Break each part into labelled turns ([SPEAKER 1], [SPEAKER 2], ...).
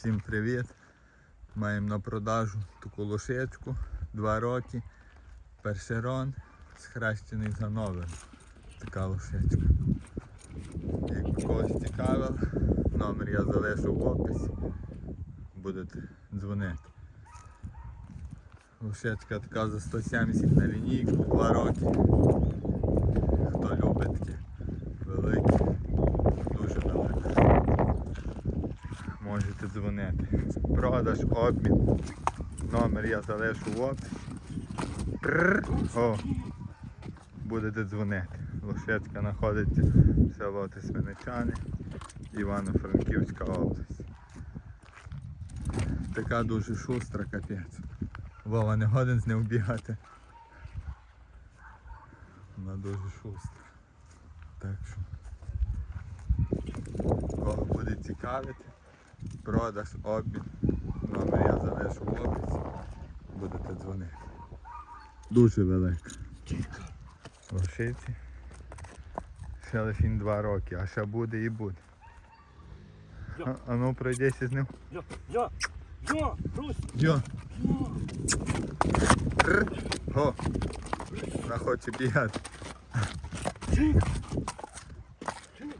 [SPEAKER 1] Всім привіт! Маємо на продажу таку лошечку, 2 роки, першерон, схрещений за новим. Така лошечка. Як когось цікавив, номер я залишу в описі. Будете дзвонити. Лошечка така за 170 на лінійку, 2 роки. Хто любить таке дзвонити. Продаж, обмін. Номер я залишу в описі. О, будете дзвонити. Лошецька знаходиться в село Тисменичани, Івано-Франківська область. Така дуже шустра капець. Вова не годен з ним бігати. Вона дуже шустра. Так що. Кого буде цікавити, продаж, обмін. Номер я залишу в описі. Будете дзвонити. Дуже велика. Лошиці. Ще лише 2 роки, а ще буде і буде. А, а ну пройдися з ним.
[SPEAKER 2] Йо, йо, йо, Русь,
[SPEAKER 1] Йо.
[SPEAKER 2] йо.
[SPEAKER 1] Тррр. О. Вона хоче бігати.
[SPEAKER 2] Чик. Чик,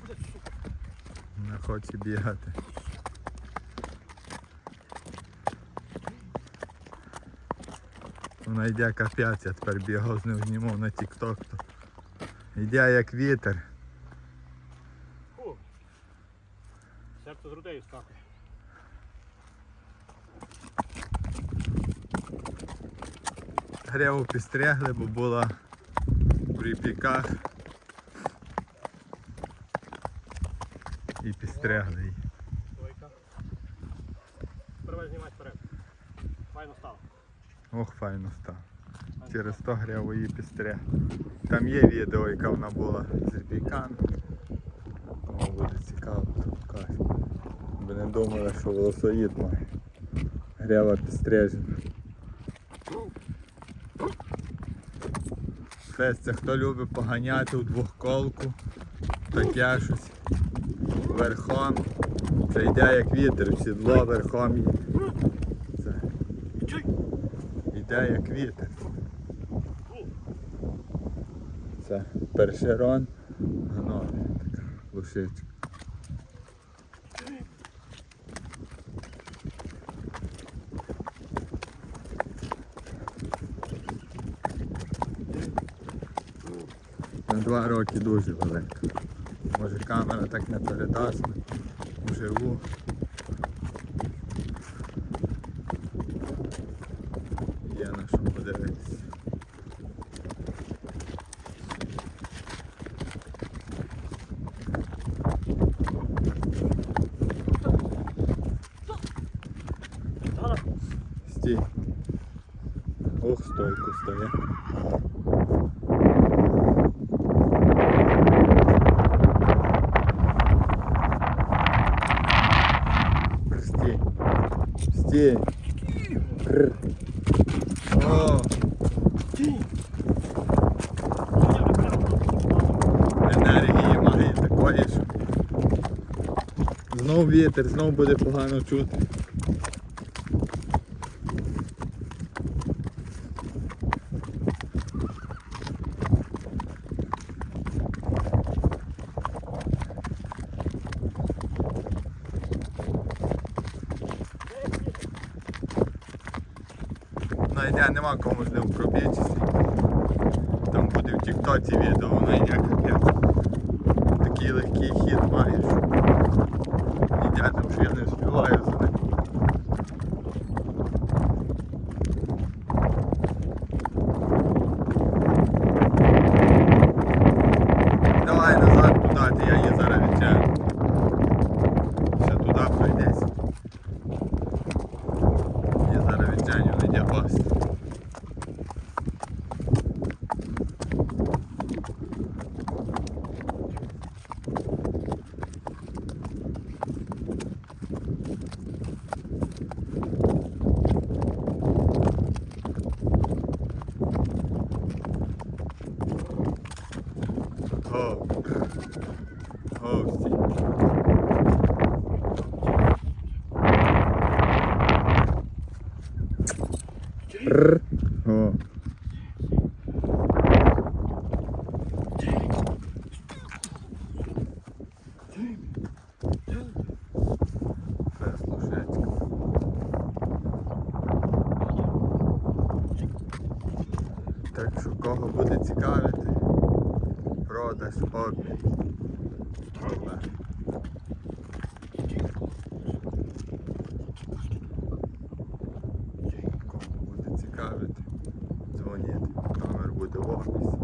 [SPEAKER 2] куди, сука?
[SPEAKER 1] Вона хоче бігати. Вона йде капець, я тепер бігав з ним знімав на тік-ток. то Йде як вітер.
[SPEAKER 2] Фу. Серце з грудей скакає.
[SPEAKER 1] Греву підстригли, бо була в припіках. І.
[SPEAKER 2] Двойка. Давай знімати вперед. Файно стало.
[SPEAKER 1] Ох, файно став. Через
[SPEAKER 2] стало.
[SPEAKER 1] то її підстриг. Там є відео, яка вона була з ріпіками. Кому буде цікаво, покажу. Ви не думали, що волосоїд має. Грява підстрижена. Фест, хто любить поганяти у двохколку, таке щось верхом. Це йде як вітер, в сідло верхом. Це йде як вітер. Це першерон, ганові така лошичка. На два роки дуже велика. Може камера так не передасть вживу. Є на що подивитися. Стій. Ох, стойку стоє. Стій. Стій. Енергії має такої, знов вітер, знов буде погано чути. Вона нема кому з ним пробитися. Там буде в тіктоці відео, вона йде капець. Такий легкий хід маєш. Йде там, що я не співаю за ним. Давай назад туди, ти я її зараз відтягну. Ще туди пройдеться. Я зараз відтягну на діапаз. Так що кого буде цікаві продаж, обмін. Олег. Кому буде цікавити, дзвоніть. Номер буде в описі.